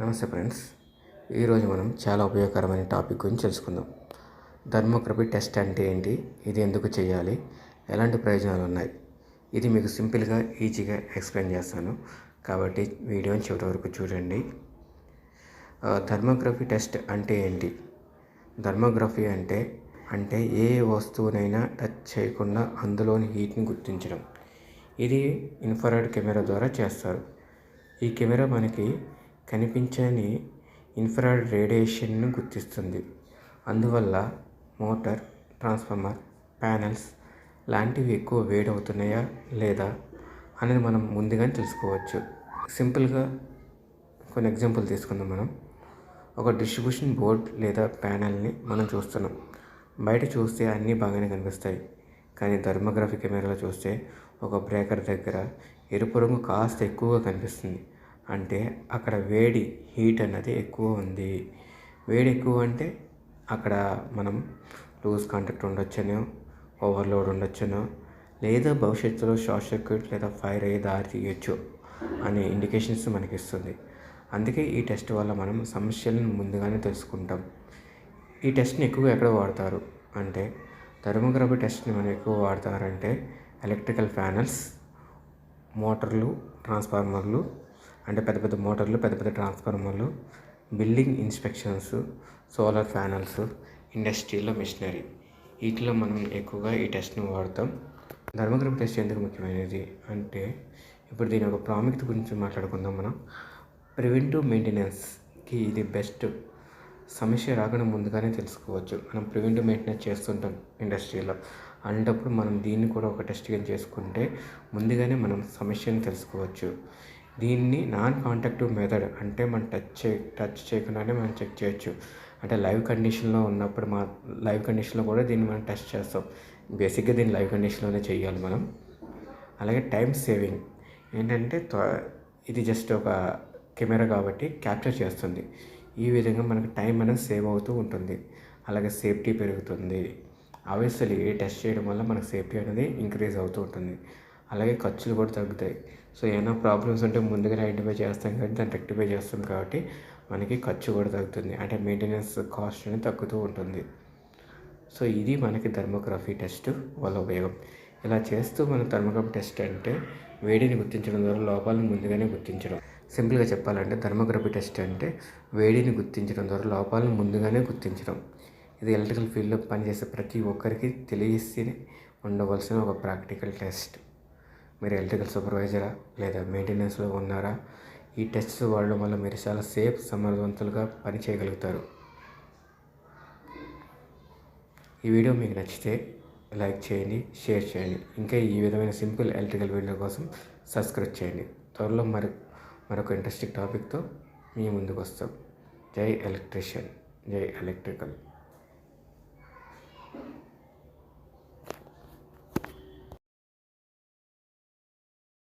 నమస్తే ఫ్రెండ్స్. ఈరోజు మనం చాలా ఉపయోగకరమైన టాపిక్ గురించి తెలుసుకుందాం. థర్మోగ్రఫీ టెస్ట్ అంటే ఏంటి? ఇది ఎందుకు చేయాలి? ఎలాంటి ప్రయోజనాలు ఉన్నాయి? ఇది మీకు సింపుల్గా ఈజీగా ఎక్స్ప్లెయిన్ చేస్తాను. కాబట్టి వీడియోని చివరి వరకు చూడండి. థర్మోగ్రఫీ టెస్ట్ అంటే ఏంటి? థర్మోగ్రఫీ అంటే అంటే ఏ వస్తువునైనా టచ్ చేయకుండా అందులోని హీట్ని గుర్తించడం. ఇది ఇన్ఫ్రారెడ్ కెమెరా ద్వారా చేస్తారు. ఈ కెమెరా మనకి కనిపించని ఇన్ఫ్రారెడ్ రేడియేషన్ను గుర్తిస్తుంది. అందువల్ల మోటార్ ట్రాన్స్ఫార్మర్ ప్యానెల్స్ లాంటివి ఎక్కువ వేడవుతున్నాయా లేదా అనేది మనం ముందుగానే తెలుసుకోవచ్చు. సింపుల్గా కొన్ని ఎగ్జాంపుల్ తీసుకుందాం మనం. ఒక డిస్ట్రిబ్యూషన్ బోర్డ్ లేదా ప్యానెల్ని మనం చూస్తున్నాం. బయట చూస్తే అన్నీ బాగానే కనిపిస్తాయి. కానీ ధర్మగ్రఫీ కెమెరాలో చూస్తే ఒక బ్రేకర్ దగ్గర ఎరుపు రంగు కాస్త ఎక్కువగా కనిపిస్తుంది. అంటే అక్కడ వేడి హీట్ అన్నది ఎక్కువ ఉంది. వేడి ఎక్కువ అంటే అక్కడ మనం లూజ్ కాంటాక్ట్ ఉండొచ్చనో ఓవర్లోడ్ ఉండొచ్చనో లేదా భవిష్యత్తులో షార్ట్ సర్క్యూట్ లేదా ఫైర్ అయ్యే దారి తీయొచ్చు అనే ఇండికేషన్స్ మనకి ఇస్తుంది అందుకే ఈ టెస్ట్ వల్ల మనం సమస్యలను ముందుగానే తెలుసుకుంటాం. ఈ టెస్ట్ని ఎక్కువగా ఎక్కడ వాడతారు అంటే థర్మోగ్రఫీ టెస్ట్ని మనం ఎక్కువ వాడతారంటే ఎలక్ట్రికల్ ప్యానల్స్ మోటార్లు ట్రాన్స్ఫార్మర్లు అంటే పెద్ద పెద్ద మోటార్లు పెద్ద పెద్ద ట్రాన్స్ఫార్మర్లు బిల్డింగ్ ఇన్స్పెక్షన్స్ సోలార్ ప్యానల్స్ ఇండస్ట్రీలో మిషనరీ. వీటిలో మనం ఎక్కువగా ఈ టెస్ట్ని వాడతాం. థర్మోగ్రఫీ టెస్ట్ ఎందుకు ముఖ్యమైనది అంటే ఇప్పుడు దీని ఒక ప్రాముఖ్యత గురించి మాట్లాడుకుందాం మనం. ప్రివెంటివ్ మెయింటెనెన్స్కి ఇది బెస్ట్ సమస్య రాకుండా ముందుగానే తెలుసుకోవచ్చు. మనం ప్రివెంటివ్ మెయింటెనెన్స్ చేస్తుంటాం ఇండస్ట్రీలో. అలాంటప్పుడు మనం దీన్ని కూడా ఒక టెస్ట్ కింద చేసుకుంటే ముందుగానే మనం సమస్యను తెలుసుకోవచ్చు. దీన్ని నాన్ కాంటాక్టివ్ మెథడ్ అంటే మనం టచ్ చే టచ్ చేయకుండానే మనం చెక్ చేయొచ్చు. అంటే లైవ్ కండిషన్లో ఉన్నప్పుడు మా లైవ్ కండిషన్లో కూడా దీన్ని మనం టెస్ట్ చేస్తాం. బేసిక్గా దీన్ని లైవ్ కండిషన్లోనే చేయాలి మనం. అలాగే టైం సేవింగ్ ఏంటంటే ఇది జస్ట్ ఒక కెమెరా కాబట్టి క్యాప్చర్ చేస్తుంది. ఈ విధంగా మనకు టైం అనేది సేవ్ అవుతూ ఉంటుంది. అలాగే సేఫ్టీ పెరుగుతుంది. ఆబ్వియస్లీ టెస్ట్ చేయడం వల్ల మనకు సేఫ్టీ అనేది ఇంక్రీజ్ అవుతూ ఉంటుంది. అలాగే ఖర్చులు కూడా తగ్గుతాయి. సో ఏమైనా ప్రాబ్లమ్స్ ఉంటే ముందుగా ఐడెంటిఫై చేస్తాం కాబట్టి దాన్ని రెక్టిఫై చేస్తాం కాబట్టి మనకి ఖర్చు కూడా తగ్గుతుంది. అంటే మెయింటెనెన్స్ కాస్ట్ అనేది తగ్గుతూ ఉంటుంది. సో ఇది మనకి థర్మోగ్రఫీ టెస్ట్ వల్ల ఉపయోగం. ఇలా చేస్తూ మన థర్మోగ్రఫీ టెస్ట్ అంటే వేడిని గుర్తించడం ద్వారా లోపాలను ముందుగానే గుర్తించడం. సింపుల్గా చెప్పాలంటే థర్మోగ్రఫీ టెస్ట్ అంటే వేడిని గుర్తించడం ద్వారా లోపాలను ముందుగానే గుర్తించడం. ఇది ఎలక్ట్రికల్ ఫీల్డ్లో పనిచేసే ప్రతి ఒక్కరికి తెలిసి ఉండవలసిన ఒక ప్రాక్టికల్ టెస్ట్. మీరు ఎలక్ట్రికల్ సూపర్వైజరా లేదా మెయింటెనెన్స్లో ఉన్నారా? ఈ టెస్ట్స్ వాడడం వల్ల మీరు చాలా సేఫ్ సమర్థవంతులుగా పని చేయగలుగుతారు ఈ వీడియో మీకు నచ్చితే లైక్ చేయండి షేర్ చేయండి. ఇంకా ఈ విధమైన సింపుల్ ఎలక్ట్రికల్ వీడియో కోసం సబ్స్క్రైబ్ చేయండి. త్వరలో మరి మరొక ఇంట్రెస్టింగ్ టాపిక్తో మీ ముందుకు వస్తాం. జై ఎలక్ట్రీషియన్ జై ఎలక్ట్రికల్.